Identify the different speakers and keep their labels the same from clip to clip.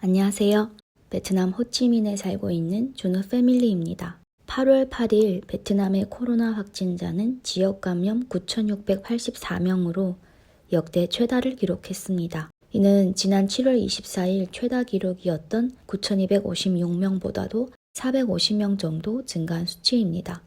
Speaker 1: 안녕하세요. 베트남 호치민에 살고 있는 준호 패밀리입니다. 8월 8일 베트남의 코로나 확진자는 지역 감염 9,684명으로 역대 최다를 기록했습니다. 이는 지난 7월 24일 최다 기록이었던 9,256명보다도 450명 정도 증가한 수치입니다.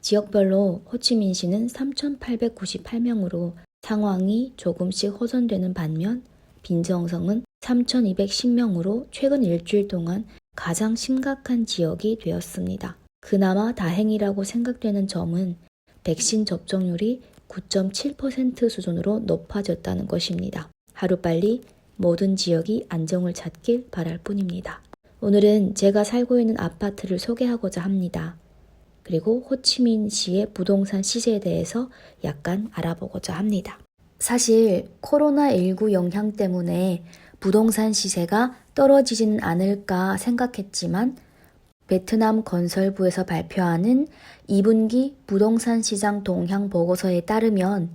Speaker 1: 지역별로 호치민시는 3,898명으로 상황이 조금씩 호전되는 반면 빈정성은 3,210명으로 최근 일주일 동안 가장 심각한 지역이 되었습니다. 그나마 다행이라고 생각되는 점은 백신 접종률이 9.7% 수준으로 높아졌다는 것입니다. 하루빨리 모든 지역이 안정을 찾길 바랄 뿐입니다. 오늘은 제가 살고 있는 아파트를 소개하고자 합니다. 그리고 호치민시의 부동산 시세에 대해서 약간 알아보고자 합니다. 사실 코로나19 영향 때문에 부동산 시세가 떨어지지는 않을까 생각했지만 베트남 건설부에서 발표하는 2분기 부동산 시장 동향 보고서에 따르면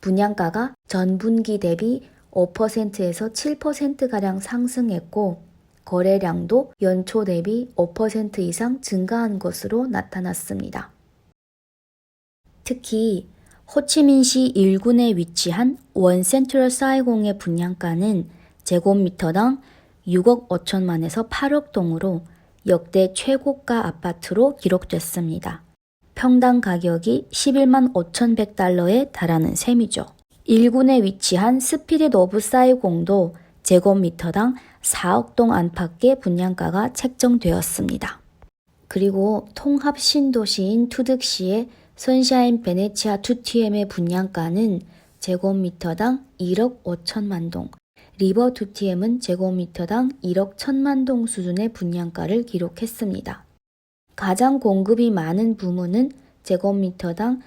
Speaker 1: 분양가가 전분기 대비 5%에서 7%가량 상승했고 거래량도 연초 대비 5% 이상 증가한 것으로 나타났습니다. 특히 호치민시 1군에 위치한 원 센트럴 사이공의 분양가는 제곱미터당 6억 5천만에서 8억 동으로 역대 최고가 아파트로 기록됐습니다. 평당 가격이 11만 5,100달러에 달하는 셈이죠. 1군에 위치한 스피릿 오브 사이공도 제곱미터당 4억 동 안팎의 분양가가 책정되었습니다. 그리고 통합 신도시인 투득시의 선샤인 베네치아 2TM의 분양가는 제곱미터당 1억 5천만 동, 리버 2TM은 제곱미터당 1억 1천만 동 수준의 분양가를 기록했습니다. 가장 공급이 많은 부문은 제곱미터당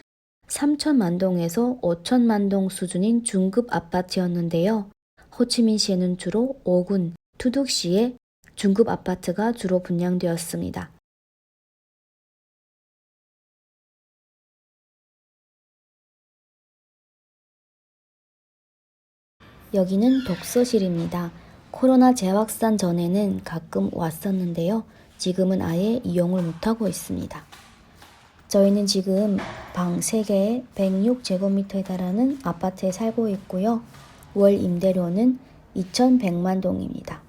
Speaker 1: 3천만 동에서 5천만 동 수준인 중급 아파트였는데요. 호치민시에는 주로 5군, 투둑시에 중급 아파트가 주로 분양되었습니다. 여기는 독서실입니다. 코로나 재확산 전에는 가끔 왔었는데요. 지금은 아예 이용을 못하고 있습니다. 저희는 지금 방 3개에 106제곱미터에 달하는 아파트에 살고 있고요. 월 임대료는 2,100만 동입니다.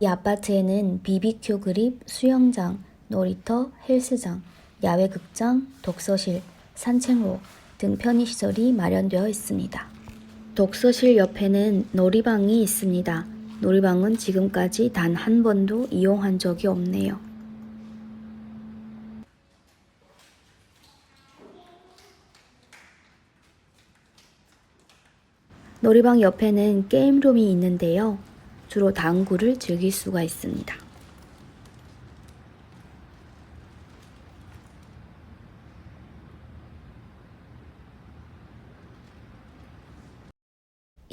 Speaker 1: 이 아파트에는 BBQ 그립, 수영장, 놀이터, 헬스장, 야외 극장, 독서실, 산책로 등 편의시설이 마련되어 있습니다. 독서실 옆에는 놀이방이 있습니다. 놀이방은 지금까지 단 한 번도 이용한 적이 없네요. 놀이방 옆에는 게임룸이 있는데요. 주로 당구를 즐길 수가 있습니다.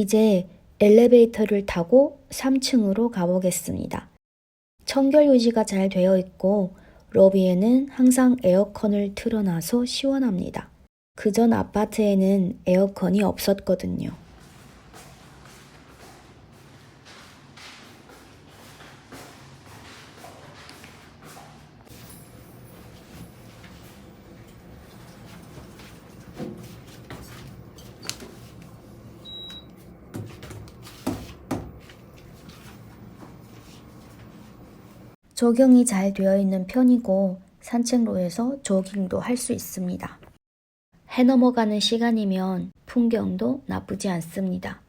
Speaker 1: 이제 엘리베이터를 타고 3층으로 가보겠습니다. 청결 유지가 잘 되어 있고 로비에는 항상 에어컨을 틀어놔서 시원합니다. 그전 아파트에는 에어컨이 없었거든요. 조경이 잘 되어 있는 편이고 산책로에서 조깅도 할 수 있습니다. 해 넘어가는 시간이면 풍경도 나쁘지 않습니다.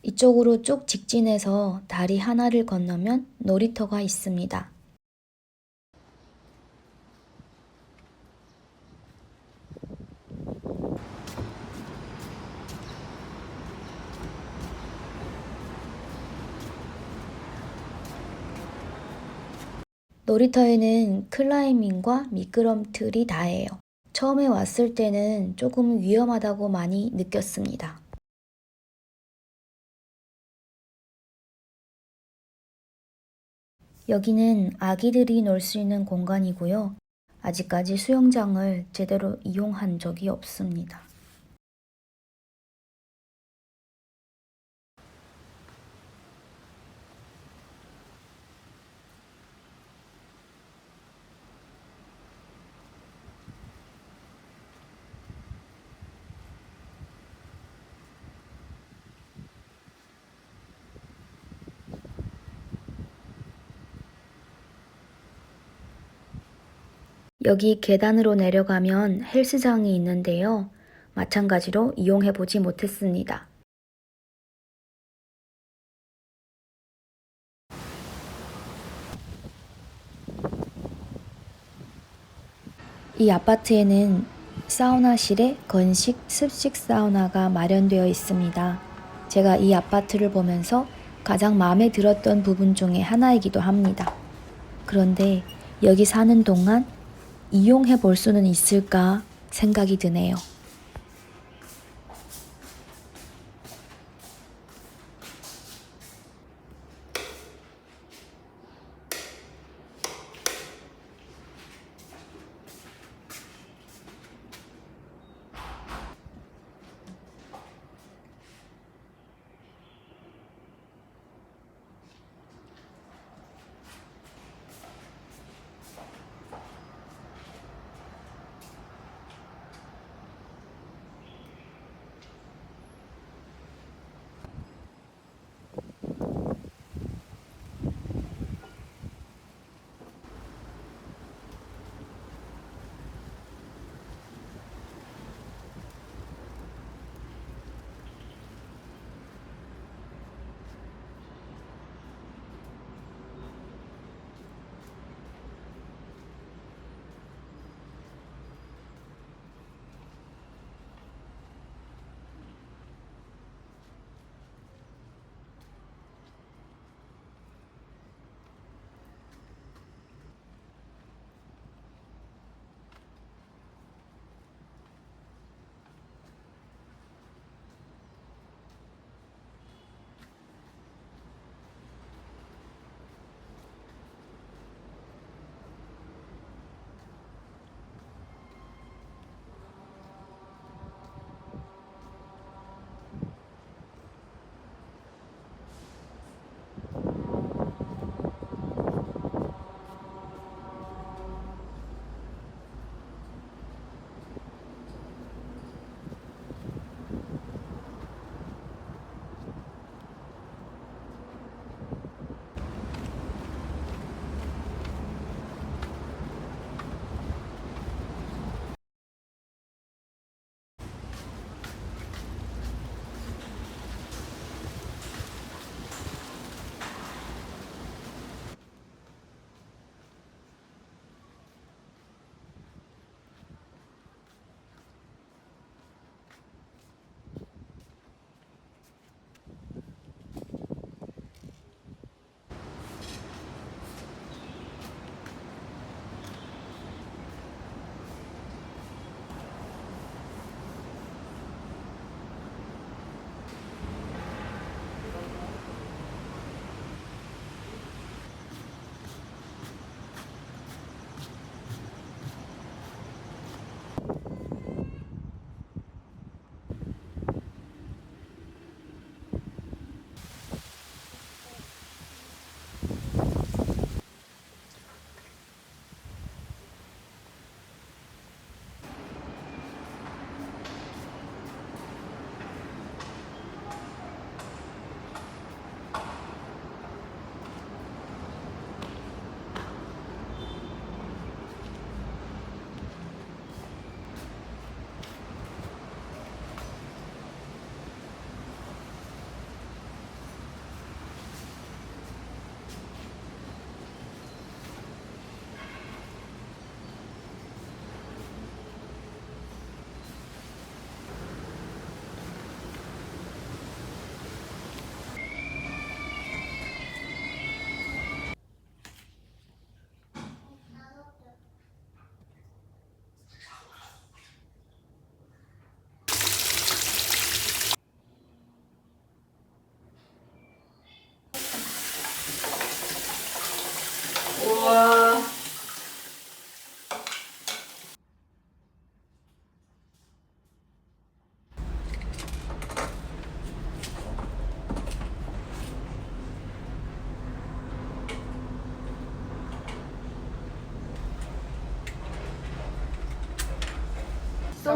Speaker 1: 이쪽으로 쭉 직진해서 다리 하나를 건너면 놀이터가 있습니다. 놀이터에는 클라이밍과 미끄럼틀이 다해요. 처음에 왔을 때는 조금 위험하다고 많이 느꼈습니다. 여기는 아기들이 놀 수 있는 공간이고요. 아직까지 수영장을 제대로 이용한 적이 없습니다. 여기 계단으로 내려가면 헬스장이 있는데요. 마찬가지로 이용해 보지 못했습니다. 이 아파트에는 사우나실에 건식 습식 사우나가 마련되어 있습니다. 제가 이 아파트를 보면서 가장 마음에 들었던 부분 중에 하나이기도 합니다. 그런데 여기 사는 동안 이용해 볼 수는 있을까 생각이 드네요.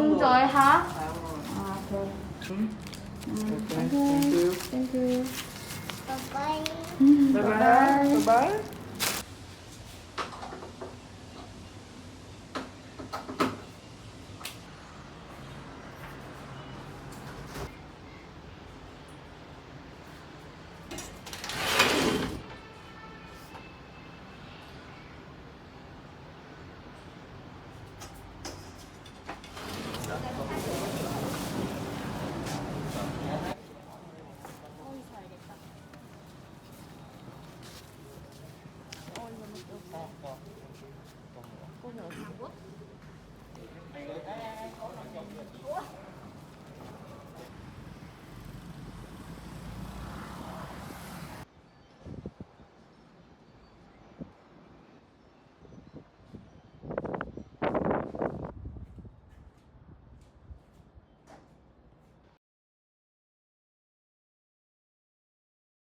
Speaker 2: ลุง
Speaker 3: จอย
Speaker 2: คะ
Speaker 3: อ่า
Speaker 2: โอ
Speaker 3: เค
Speaker 2: อืมอเค
Speaker 4: thank you thank
Speaker 3: you บ๊าย
Speaker 4: บาย บ๊ายบาย